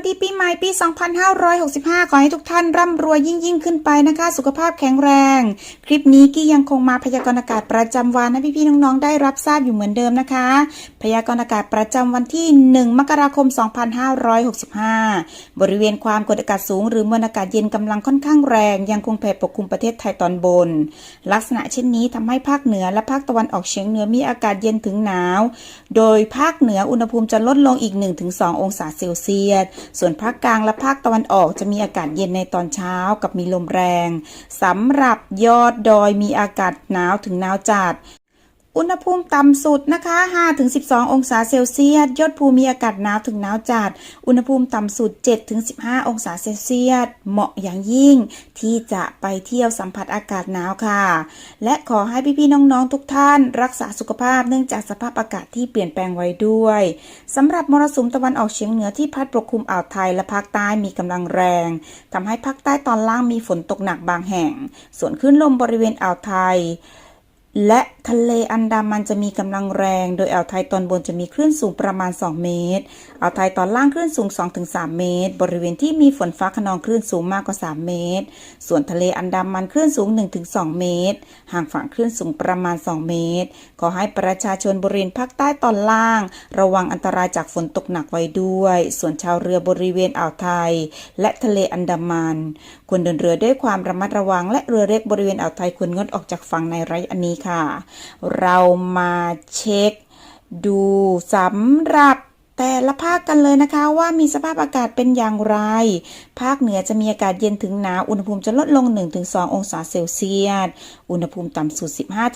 สวัสดีปีใหม่ปี 2565 ขอให้ทุกท่านร่ำรวยยิ่งยิ่งขึ้นไปนะคะ สุขภาพแข็งแรง คลิปนี้กี้ยังคงมาพยากรณ์อากาศประจำวันให้พี่ๆน้องๆ ได้รับทราบอยู่เหมือนเดิมนะคะ พยากรณ์อากาศประจำวันที่ 1 มกราคม 2565 บริเวณความกดอากาศสูง หรือมวลอากาศเย็นกำลังค่อนข้างแรง ยังคงแผ่ปกคลุมประเทศไทยตอนบน ลักษณะเช่นนี้ทำให้ภาคเหนือและภาคตะวันออกเฉียงเหนือมีอากาศเย็นถึงหนาว โดยภาคเหนืออุณหภูมิจะลดลงอีก 1-2 องศาเซลเซียสส่วนภาคกลางและภาคตะวันออกจะมีอากาศเย็นในตอนเช้ากับมีลมแรงสำหรับยอดดอยมีอากาศหนาวถึงหนาวจัด อุณหภูมิต่ำสุดนะคะ 5-12 องศาเซลเซียส ยอดภูมีอากาศหนาวถึงหนาวจัด อุณหภูมิต่ำสุด 7-15 องศาเซลเซียส เหมาะอย่างยิ่ง ที่จะไปเที่ยวสัมผัสอากาศหนาวค่ะ และขอให้พี่ๆน้องๆทุกท่าน รักษาสุขภาพเนื่องจากสภาพอากาศที่เปลี่ยนแปลงไว้ด้วยสำหรับมรสุมตะวันออกเฉียงเหนือที่พัดปกคลุมอ่าวไทยและภาคใต้มีกำลังแรงทำให้ภาคใต้ตอนล่างมีฝนตกหนักบางแห่ง ส่วนคลื่นลมบริเวณอ่าวไทย และทะเลอันดามันจะมีกำลังแรง โดยอ่าวไทยตอนบนจะมีคลื่นสูงประมาณ 2 เมตร อ่าวไทยตอนล่างคลื่นสูง 2-3 เมตร บริเวณที่มีฝนฟ้าขนองคลื่นสูงมากกว่า 3 เมตร ส่วนทะเลอันดามันคลื่นสูง 1-2 เมตร ห่างฝั่งคลื่นสูงประมาณ 2 เมตร ขอให้ประชาชนบริเวณภาคใต้ตอนล่าง ระวังอันตรายจากฝนตกหนักไว้ด้วย ส่วนชาวเรือบริเวณอ่าวไทย และทะเลอันดามัน ควรเดินเรือด้วยความระมัดระวัง และเรือเล็กบริเวณอ่าวไทยควรงดออกจากฝั่งในระยะนี้ค่ะ เรามาเช็คดูสำหรับ แต่ละภาคกันเลยนะคะว่ามีสภาพอากาศเป็นอย่างไร ภาคเหนือจะมีอากาศเย็นถึงหนาว อุณหภูมิจะลดลง 1-2 องศาเซลเซียส อุณหภูมิต่ำสุด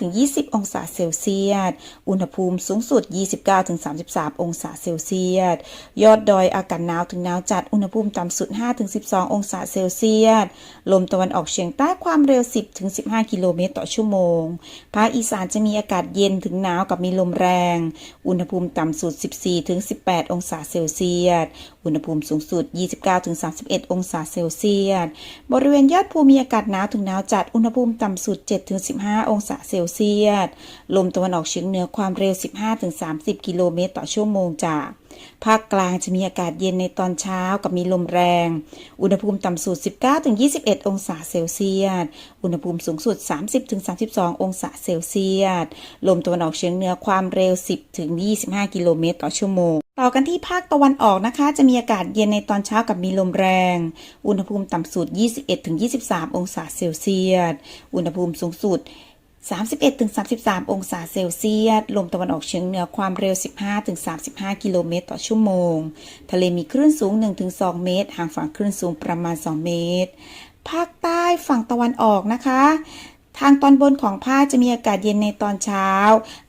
15-20 องศาเซลเซียส อุณหภูมิสูงสุด 29-33 องศาเซลเซียส ยอดดอยอากาศหนาวถึงหนาวจัด อุณหภูมิต่ำสุด 5-12 องศาเซลเซียส ลมตะวันออกเฉียงใต้ความเร็ว 10-15 กิโลเมตรต่อชั่วโมง ภาคอีสานจะมีอากาศเย็นถึงหนาวกับมีลมแรง อุณหภูมิต่ำสุด 14-18องศาเซลเซียส อุณหภูมิสูงสุด 29-31 องศาเซลเซียส บริเวณยอดภูมีอากาศหนาวถึงหนาวจัด อุณหภูมิต่ำสุด 7-15 องศาเซลเซียส ลมตะวันออกเฉียงเหนือความเร็ว 15-30 กิโลเมตรต่อชั่วโมงจ้าภาคกลางจะมีอากาศเย็นในตอนเช้ากับมีลมแรง อุณหภูมิต่ำสุด 19-21 องศาเซลเซียส อุณหภูมิสูงสุด 30-32 องศาเซลเซียส ลมตะวันออกเฉียงเหนือความเร็ว 10-25 กิโลเมตรต่อชั่วโมง ต่อกันที่ภาคตะวันออกนะคะ จะมีอากาศเย็นในตอนเช้ากับมีลมแรง อุณหภูมิต่ำสุด 21-23 องศาเซลเซียส อุณหภูมิสูงสุด 31-33 องศาเซลเซียส ลมตะวันออกเฉียงเหนือความเร็ว 15-35 กิโลเมตรต่อชั่วโมง ทะเลมีคลื่นสูง 1-2 เมตร ห่างฝั่งคลื่นสูงประมาณ 2 เมตร ภาคใต้ฝั่งตะวันออกนะคะ ทางตอนบนของภาคจะมีอากาศเย็นในตอนเช้า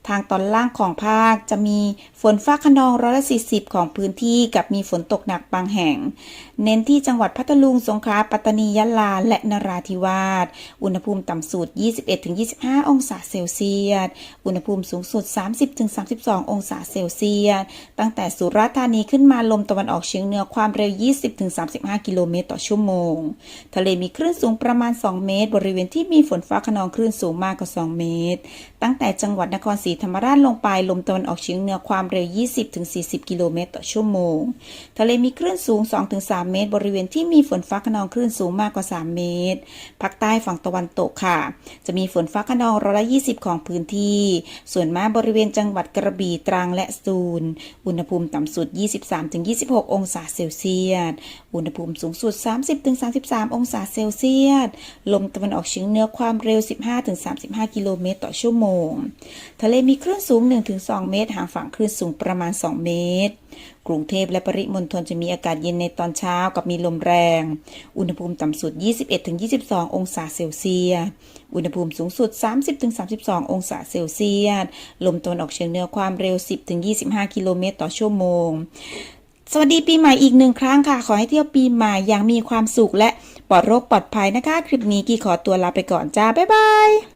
ทางตอนล่างของภาคจะมีฝนฟ้าขนองร้อยละ40 ของพื้นที่กับมีฝนตกหนักบางแห่ง เน้นที่จังหวัดพัทลุง สงขลา ปัตตานี ยะลา และนราธิวาส อุณหภูมิต่ำสุด 21-25 องศาเซลเซียส อุณหภูมิสูงสุด 30-32 องศาเซลเซียส ตั้งแต่สุราษฎร์ธานีขึ้นมาลมตะวันออกเฉียงเหนือความเร็ว 20-35 กิโลเมตรต่อชั่วโมง ทะเลมีคลื่นสูงประมาณ 2 เมตร บริเวณที่มีฝนฟ้าขนองนองคลื่นสูงมากกว่า 2 เมตร ตั้งแต่จังหวัดนครศรีธรรมราชลงไปลมตะวันออกเฉียงเหนือความเร็ว 20-40 กิโลเมตรต่อชั่วโมง ทะเลมีคลื่นสูง 2-3 เมตร บริเวณที่มีฝนฟ้าขนองคลื่นสูงมากกว่า 3 เมตร ภาคใต้ฝั่งตะวันตกค่ะ จะมีฝนฟ้าขนองร้อยละ 20 ของพื้นที่ ส่วนมากบริเวณจังหวัดกระบี่ตรังและสตูลอุณหภูมิต่ำสุด 23-26 องศาเซลเซียส อุณหภูมิสูงสุด 30-33 องศาเซลเซียส ลมตะวันออกเฉียงเหนือความเร็ว15-35 กิโลเมตรต่อชั่วโมง ทะเลมีคลื่นสูง 1-2 เมตร ห่างฝั่งคลื่นสูงประมาณ 2 เมตร กรุงเทพและปริมณฑลจะมีอากาศเย็นในตอนเช้ากับมีลมแรง อุณหภูมิต่ำสุด 21-22 องศาเซลเซียส อุณหภูมิสูงสุด 30-32 องศาเซลเซียส ลมตะวันออกเฉียงเหนือความเร็ว 10-25 กิโลเมตรต่อชั่วโมง สวัสดีปีใหม่อีกหนึ่งครั้งค่ะ ขอให้เที่ยวปีใหม่อย่างมีความสุขและปลอดโรคปลอดภัยนะคะ คลิปนี้กี่ขอตัวลาไปก่อนจ้า บ๊ายบาย